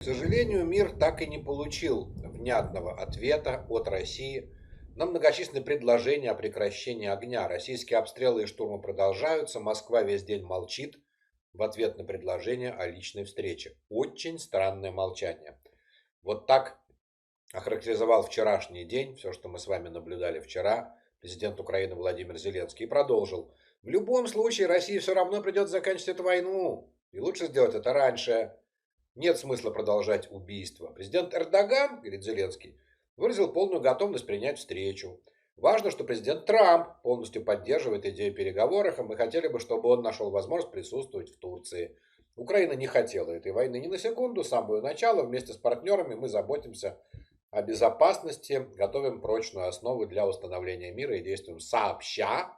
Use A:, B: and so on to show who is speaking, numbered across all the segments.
A: К сожалению, мир так и не получил внятного ответа от России на многочисленные предложения о прекращении огня. Российские обстрелы и штурмы продолжаются, Москва весь день молчит в ответ на предложение о личной встрече. Очень странное молчание. Вот так охарактеризовал вчерашний день, все, что мы с вами наблюдали вчера, президент Украины Владимир Зеленский, и продолжил. В любом случае России все равно придется заканчивать эту войну, и лучше сделать это раньше. Нет смысла продолжать убийство. Президент Эрдоган, говорит Зеленский, выразил полную готовность принять встречу. Важно, что президент Трамп полностью поддерживает идею переговоров, и мы хотели бы, чтобы он нашел возможность присутствовать в Турции. Украина не хотела этой войны ни на секунду, с самого начала. Вместе с партнерами мы заботимся о безопасности, готовим прочную основу для установления мира и действуем сообща,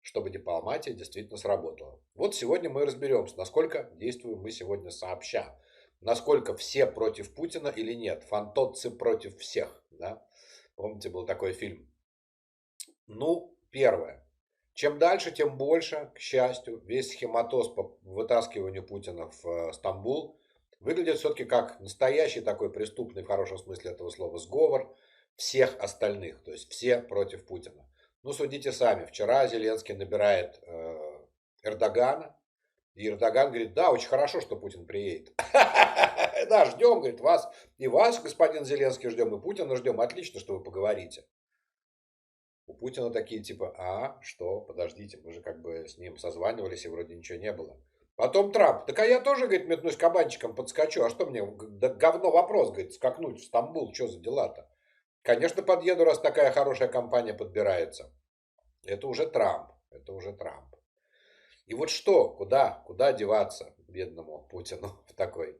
A: чтобы дипломатия действительно сработала. Вот сегодня мы разберемся, насколько действуем мы сегодня сообща насколько все против Путина или нет. Фантоцци против всех. Да? Помните, был такой фильм. Ну, первое. Чем дальше, тем больше, к счастью, весь схематоз по вытаскиванию Путина в э, Стамбул выглядит все-таки как настоящий такой преступный, в хорошем смысле этого слова, сговор всех остальных. То есть все против Путина. Ну, судите сами. Вчера Зеленский набирает э, Эрдогана, и Эрдоган говорит, да, очень хорошо, что Путин приедет. Да, ждем, говорит, вас и вас, господин Зеленский, ждем, и Путина ждем. Отлично, что вы поговорите. У Путина такие типа, а, что, подождите, мы же как бы с ним созванивались, и вроде ничего не было. Потом Трамп, так а я тоже, говорит, метнусь кабанчиком, подскочу. А что мне, да говно вопрос, говорит, скакнуть в Стамбул, что за дела-то? Конечно, подъеду, раз такая хорошая компания подбирается. Это уже Трамп, это уже Трамп. И вот что, куда, куда деваться бедному Путину в такой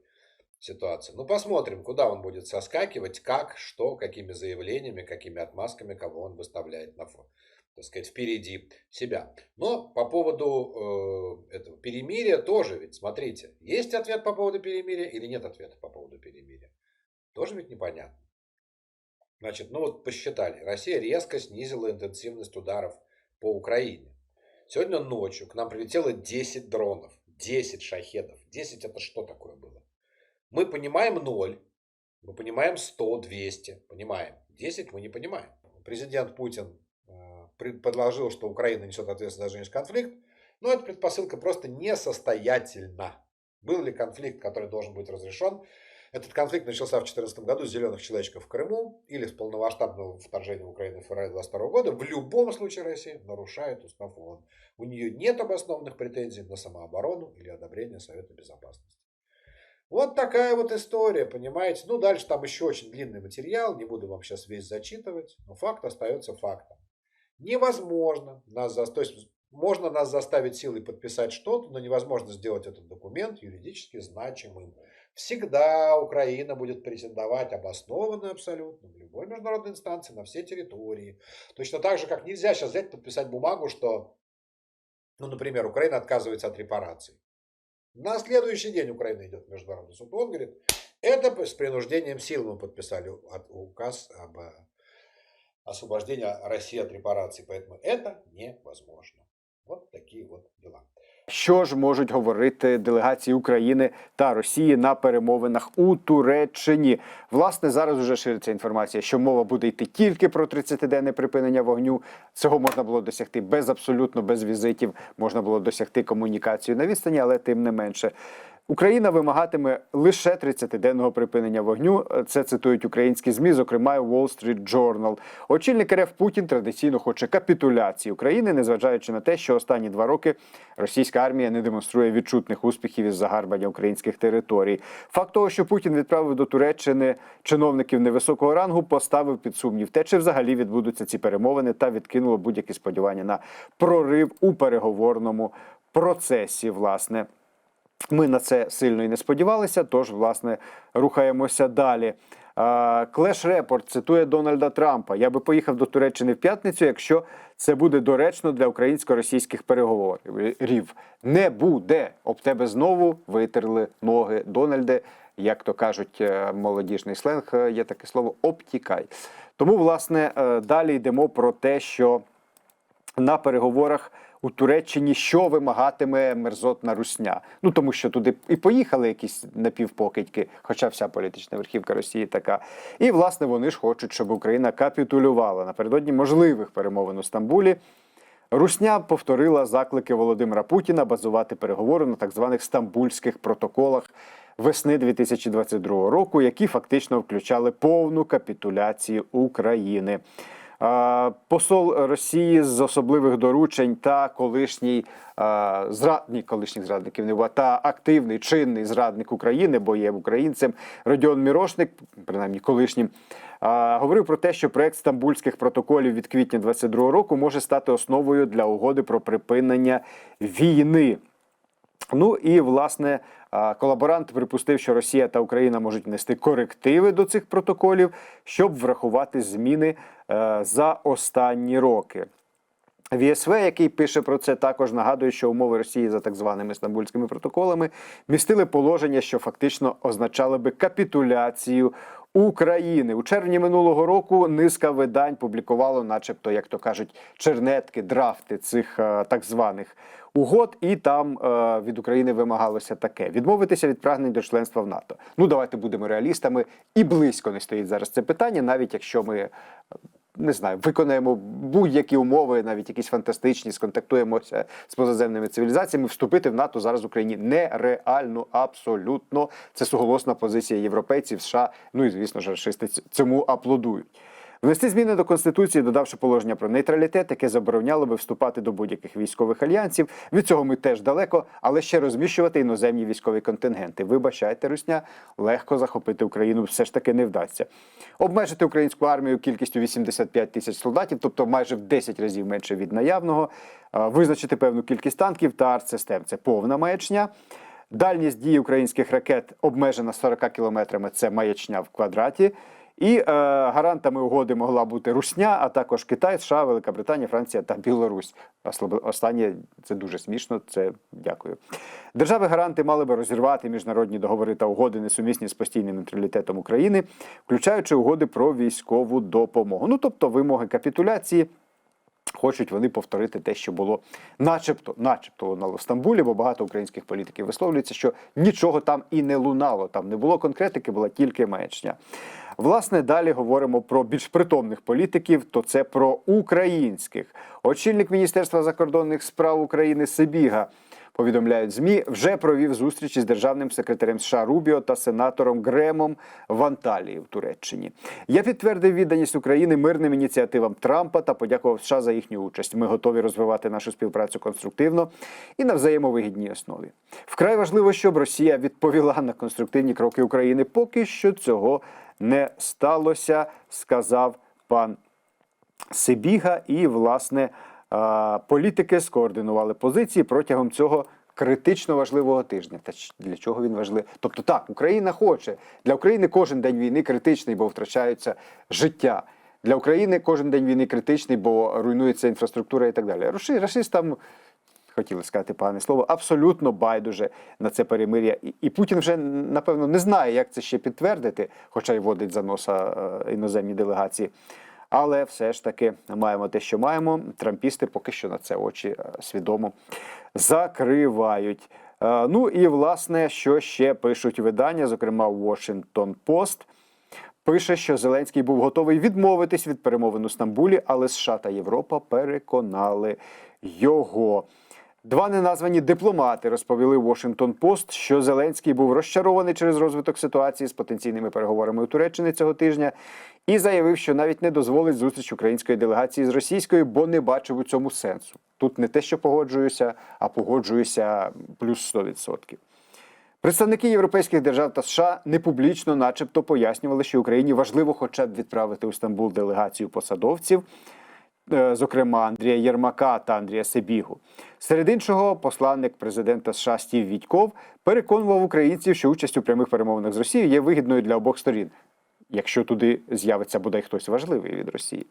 A: ситуации? Ну, посмотрим, куда он будет соскакивать, как, что, какими заявлениями, какими отмазками, кого он выставляет на фон так сказать, впереди себя. Но по поводу э, этого перемирия тоже ведь, смотрите, есть ответ по поводу перемирия или нет ответа по поводу перемирия? Тоже ведь непонятно. Значит, ну вот посчитали, Россия резко снизила интенсивность ударов по Украине. Сегодня ночью к нам прилетело 10 дронов, 10 шахедов. 10 это что такое было? Мы понимаем 0, мы понимаем 100, 200, понимаем. 10 мы не понимаем. Президент Путин э, предложил, что Украина несет ответственность за женский конфликт, но эта предпосылка просто несостоятельна. Был ли конфликт, который должен быть разрешен? Этот конфликт начался в 2014 году с зеленых человечков в Крыму или с полновмасштабного вторжения в Украину в феврале 2022 года. В любом случае Россия нарушает устав ООН. У нее нет обоснованных претензий на самооборону или одобрение Совета Безопасности. Вот такая вот история, понимаете. Ну, дальше там еще очень длинный материал, не буду вам сейчас весь зачитывать, но факт остается фактом. Невозможно нас заставить, то есть можно нас заставить силой подписать что-то, но невозможно сделать этот документ юридически значимым. Всегда Украина будет претендовать обоснованно абсолютно в любой международной инстанции на все территории. Точно так же, как нельзя сейчас взять подписать бумагу, что, ну, например, Украина отказывается от репараций. На следующий день Украина идет в международный суд. Он говорит, это с принуждением сил мы подписали указ об освобождении России от репараций. Поэтому это невозможно. Вот такие вот дела.
B: Що ж можуть говорити делегації України та Росії на перемовинах у Туреччині? Власне, зараз вже шириться інформація, що мова буде йти тільки про 30-денне припинення вогню. Цього можна було досягти без абсолютно без візитів, можна було досягти комунікацію на відстані, але тим не менше. Україна вимагатиме лише 30-денного припинення вогню. Це цитують українські змі, зокрема Wall Street Journal. Очільник РФ Путін традиційно хоче капітуляції України, незважаючи на те, що останні два роки російська армія не демонструє відчутних успіхів із загарбання українських територій. Факт того, що Путін відправив до Туреччини чиновників невисокого рангу, поставив під сумнів те, чи взагалі відбудуться ці перемовини, та відкинуло будь-які сподівання на прорив у переговорному процесі. Власне. Ми на це сильно і не сподівалися, тож, власне, рухаємося далі. Клеш Репорт цитує Дональда Трампа: Я би поїхав до Туреччини в п'ятницю, якщо це буде доречно для українсько-російських переговорів. Не буде. Об тебе знову витерли ноги, Дональде. Як то кажуть, е, молодіжний сленг е, є таке слово обтікай. Тому, власне, е, далі йдемо про те, що на переговорах у Туреччині, що вимагатиме мерзотна русня. Ну тому що туди і поїхали якісь напівпокидьки, хоча вся політична верхівка Росії така. І власне вони ж хочуть, щоб Україна капітулювала напередодні можливих перемовин у Стамбулі. Русня повторила заклики Володимира Путіна базувати переговори на так званих стамбульських протоколах весни 2022 року, які фактично включали повну капітуляцію України. Посол Росії з особливих доручень та колишній зрадник колишніх зрадників не та активний чинний зрадник України, бо є українцем Родіон Мірошник, принаймні колишнім. Говорив про те, що проект стамбульських протоколів від квітня 2022 року може стати основою для угоди про припинення війни. Ну і власне колаборант припустив, що Росія та Україна можуть внести корективи до цих протоколів, щоб врахувати зміни е, за останні роки. ВСВ, який пише про це, також нагадує, що умови Росії за так званими стамбульськими протоколами містили положення, що фактично означали би капітуляцію України у червні минулого року. Низка видань публікувало, начебто, як то кажуть, чернетки, драфти цих е, так званих угод, і там е, від України вимагалося таке: відмовитися від прагнень до членства в НАТО. Ну давайте будемо реалістами, і близько не стоїть зараз це питання, навіть якщо ми. Не знаю, виконаємо будь-які умови, навіть якісь фантастичні, сконтактуємося з позаземними цивілізаціями. Вступити в НАТО зараз Україні нереально, абсолютно. Це суголосна позиція європейців, США. Ну і звісно ж, расисти цьому аплодують. Внести зміни до конституції, додавши положення про нейтралітет, яке забороняло би вступати до будь-яких військових альянсів. Від цього ми теж далеко, але ще розміщувати іноземні військові контингенти. Вибачайте, русня, легко захопити Україну все ж таки не вдасться. Обмежити українську армію кількістю 85 тисяч солдатів, тобто майже в 10 разів менше від наявного, визначити певну кількість танків та артсистем. Це повна маячня. Дальність дії українських ракет обмежена 40 кілометрами. Це маячня в квадраті. І е, гарантами угоди могла бути Русня, а також Китай, США, Велика Британія, Франція та Білорусь. Останнє це дуже смішно. Це дякую. Держави-гаранти мали би розірвати міжнародні договори та угоди, несумісні з постійним нейтралітетом України, включаючи угоди про військову допомогу. Ну тобто вимоги капітуляції. Хочуть вони повторити те, що було начебто, начебто лунало в Стамбулі, бо багато українських політиків висловлюється, що нічого там і не лунало. Там не було конкретики, була тільки маячня. Власне, далі говоримо про більш притомних політиків, то це про українських. Очільник Міністерства закордонних справ України Сибіга повідомляють ЗМІ, вже провів зустрічі з державним секретарем США Рубіо та сенатором Гремом в Анталії в Туреччині. Я підтвердив відданість України мирним ініціативам Трампа та подякував США за їхню участь. Ми готові розвивати нашу співпрацю конструктивно і на взаємовигідній основі. Вкрай важливо, щоб Росія відповіла на конструктивні кроки України. Поки що цього не сталося, сказав пан Сибіга і, власне, політики скоординували позиції протягом цього критично важливого тижня. Та для чого він важливий? Тобто, так, Україна хоче. Для України кожен день війни критичний, бо втрачаються життя. Для України кожен день війни критичний, бо руйнується інфраструктура і так далі. Рашистам хотіли сказати погане слово, абсолютно байдуже на це перемир'я. І, і Путін вже напевно не знає, як це ще підтвердити, хоча й водить за носа е, іноземні делегації. Але все ж таки маємо те, що маємо. Трампісти поки що на це очі е, свідомо закривають. Е, Ну і власне, що ще пишуть видання, зокрема Washington Post. Пише, що Зеленський був готовий відмовитись від перемовин у Стамбулі, але США та Європа переконали його. Два неназвані дипломати розповіли Washington Post, що Зеленський був розчарований через розвиток ситуації з потенційними переговорами у Туреччині цього тижня і заявив, що навіть не дозволить зустріч української делегації з російською, бо не бачив у цьому сенсу. Тут не те, що погоджуюся, а погоджуюся плюс 100%. Представники європейських держав та США непублічно, начебто, пояснювали, що Україні важливо хоча б відправити у Стамбул делегацію посадовців, зокрема Андрія Єрмака та Андрія Себігу. Серед іншого, посланник президента США Стів Вітьков переконував українців, що участь у прямих перемовинах з Росією є вигідною для обох сторін. Якщо туди з'явиться бодай хтось важливий від Росії,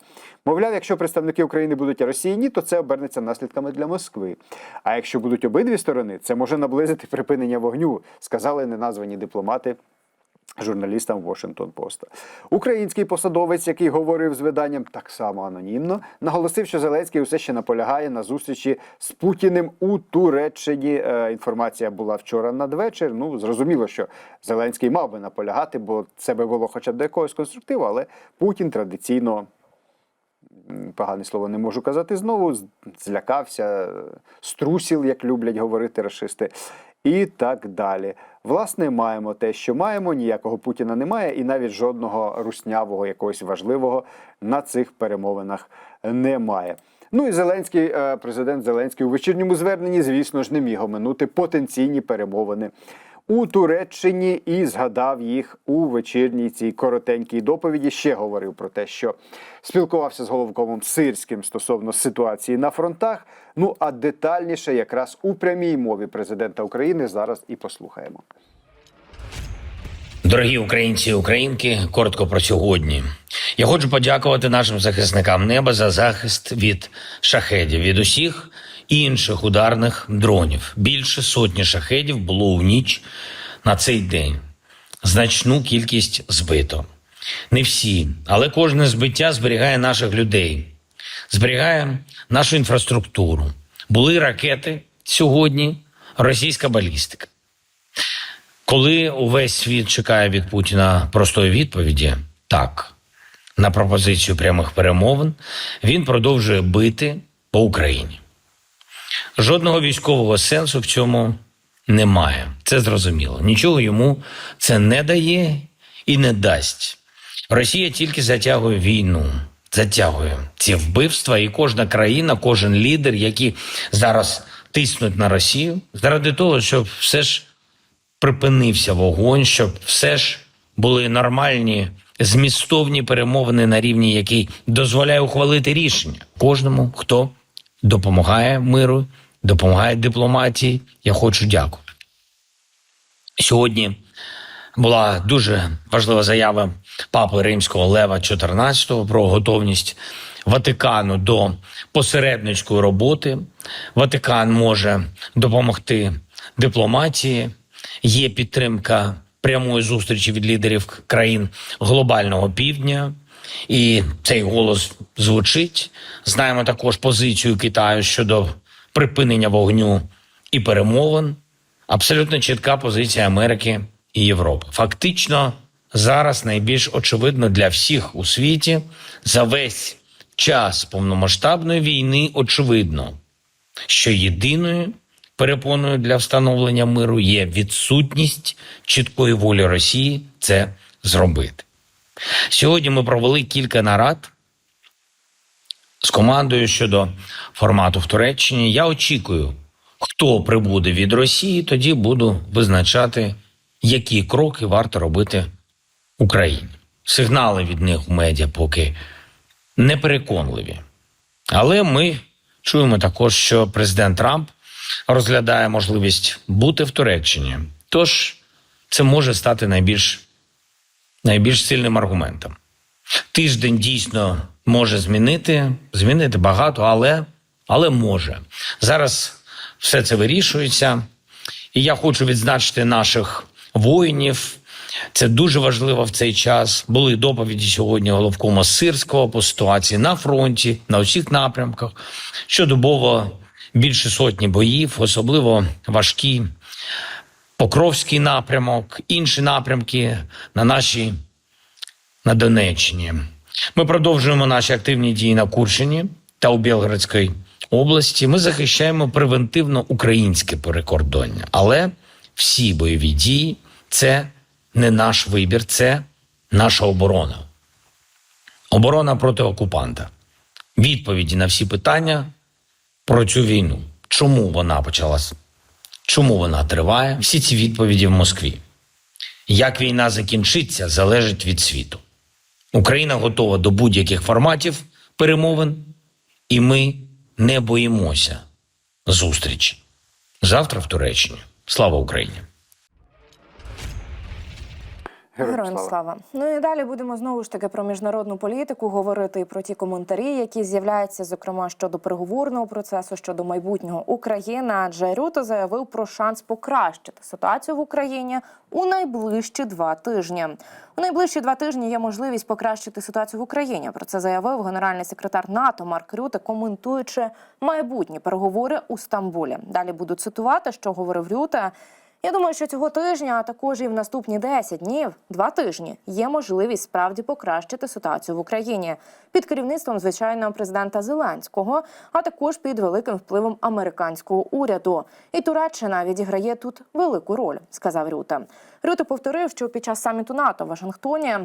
B: мовляв, якщо представники України будуть а Росії ні, то це обернеться наслідками для Москви. А якщо будуть обидві сторони, це може наблизити припинення вогню, сказали неназвані дипломати Журналістам Washington Post. Український посадовець, який говорив з виданням так само анонімно, наголосив, що Зеленський усе ще наполягає на зустрічі з Путіним у Туреччині. Е, інформація була вчора надвечір. Ну зрозуміло, що Зеленський мав би наполягати, бо це би було хоча б до якогось конструктиву, але Путін традиційно погане слово не можу казати знову. Злякався, струсіл, як люблять говорити расисти, і так далі. Власне, маємо те, що маємо. Ніякого Путіна немає, і навіть жодного руснявого, якогось важливого на цих перемовинах немає. Ну і Зеленський, е, президент Зеленський у вечірньому зверненні, звісно ж, не міг оминути потенційні перемовини у Туреччині і згадав їх у вечірній цій коротенькій доповіді. Ще говорив про те, що спілкувався з головкомом Сирським стосовно ситуації на фронтах. Ну а детальніше, якраз у прямій мові президента України, зараз і послухаємо.
C: Дорогі українці і українки, коротко про сьогодні. Я хочу подякувати нашим захисникам неба за захист від шахедів, від усіх інших ударних дронів. Більше сотні шахедів було у ніч на цей день. Значну кількість збито. Не всі, але кожне збиття зберігає наших людей, зберігає нашу інфраструктуру. Були ракети сьогодні, російська балістика. Коли увесь світ чекає від Путіна простої відповіді, так, на пропозицію прямих перемовин, він продовжує бити по Україні. Жодного військового сенсу в цьому немає. Це зрозуміло. Нічого йому це не дає і не дасть. Росія тільки затягує війну, затягує ці вбивства, і кожна країна, кожен лідер, які зараз тиснуть на Росію, заради того, щоб все ж припинився вогонь, щоб все ж були нормальні змістовні перемовини на рівні, який дозволяє ухвалити рішення кожному, хто допомагає миру, допомагає дипломатії. Я хочу дякувати. Сьогодні була дуже важлива заява папи римського Лева XIV про готовність Ватикану до посередницької роботи. Ватикан може допомогти дипломатії. Є підтримка прямої зустрічі від лідерів країн глобального півдня. І цей голос звучить. Знаємо також позицію Китаю щодо припинення вогню і перемовин. Абсолютно чітка позиція Америки і Європи. Фактично, зараз найбільш очевидно для всіх у світі за весь час повномасштабної війни очевидно, що єдиною перепоною для встановлення миру є відсутність чіткої волі Росії це зробити. Сьогодні ми провели кілька нарад з командою щодо формату в Туреччині. Я очікую, хто прибуде від Росії, тоді буду визначати, які кроки варто робити Україні. Сигнали від них в медіа поки непереконливі. Але ми чуємо також, що президент Трамп розглядає можливість бути в Туреччині. Тож це може стати найбільш, найбільш сильним аргументом. Тиждень дійсно може змінити, змінити багато, але, але може. Зараз все це вирішується. І я хочу відзначити наших воїнів. Це дуже важливо в цей час. Були доповіді сьогодні головкома Сирського по ситуації на фронті, на усіх напрямках. Щодобово більше сотні боїв, особливо важкі. Покровський напрямок, інші напрямки на нашій на Донеччині. Ми продовжуємо наші активні дії на Курщині та у Білградській області. Ми захищаємо превентивно українське перекордоння, але всі бойові дії це не наш вибір, це наша оборона. Оборона проти окупанта. Відповіді на всі питання про цю війну. Чому вона почалась? Чому вона триває? Всі ці відповіді в Москві. Як війна закінчиться, залежить від світу. Україна готова до будь-яких форматів перемовин, і ми не боїмося зустрічі. Завтра в Туреччині. Слава Україні!
B: Героям слава.
D: слава. Ну і далі будемо знову ж таки про міжнародну політику говорити і про ті коментарі, які з'являються, зокрема щодо переговорного процесу, щодо майбутнього України. Адже Рюто заявив про шанс покращити ситуацію в Україні у найближчі два тижні. У найближчі два тижні є можливість покращити ситуацію в Україні. Про це заявив генеральний секретар НАТО Марк Рюте, коментуючи майбутні переговори у Стамбулі. Далі буду цитувати, що говорив Рюте. Я думаю, що цього тижня, а також і в наступні 10 днів, два тижні, є можливість справді покращити ситуацію в Україні під керівництвом звичайного президента Зеленського, а також під великим впливом американського уряду. І Туреччина відіграє тут велику роль, сказав Рюте. Рюте повторив, що під час саміту НАТО в Вашингтоні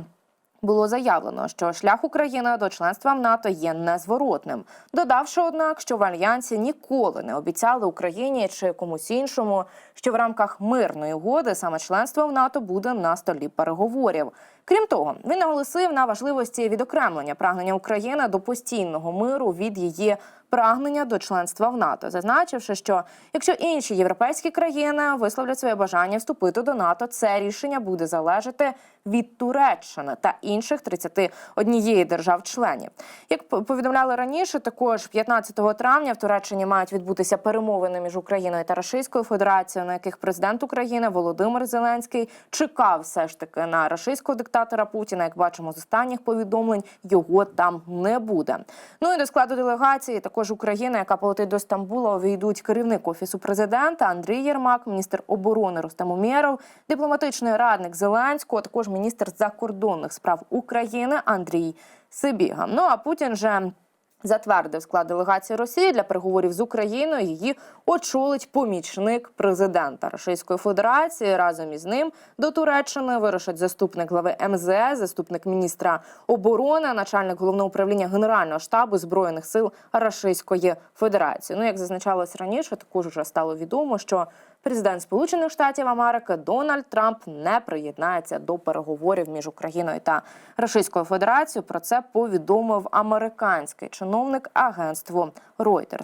D: було заявлено, що шлях України до членства в НАТО є незворотним, додавши, однак, що в альянсі ніколи не обіцяли Україні чи комусь іншому, що в рамках мирної угоди саме членство в НАТО буде на столі переговорів. Крім того, він наголосив на важливості відокремлення прагнення України до постійного миру від її прагнення до членства в НАТО, зазначивши, що якщо інші європейські країни висловлять своє бажання вступити до НАТО, це рішення буде залежати від Туреччини та інших 31 держав-членів. Як повідомляли раніше, також 15 травня в Туреччині мають відбутися перемовини між Україною та Російською Федерацією, на яких президент України Володимир Зеленський чекав все ж таки на російського диктатора Путіна. Як бачимо з останніх повідомлень, його там не буде. Ну і до складу делегації також Україна, яка полетить до Стамбула, увійдуть керівник офісу президента Андрій Єрмак, міністр оборони Рустам Умєров, дипломатичний радник Зеленського, також міністр закордонних справ України Андрій Сибіга. Ну а Путін же. Затвердив склад делегації Росії для переговорів з Україною. Її очолить помічник президента Російської Федерації. Разом із ним до Туреччини вирушать заступник глави МЗС, заступник міністра оборони, начальник головного управління Генерального штабу збройних сил Російської Федерації. Ну як зазначалось раніше, також вже стало відомо, що президент Сполучених Штатів Америки Дональд Трамп не приєднається до переговорів між Україною та Російською Федерацією. Про це повідомив американський чиновник агентству Reuters.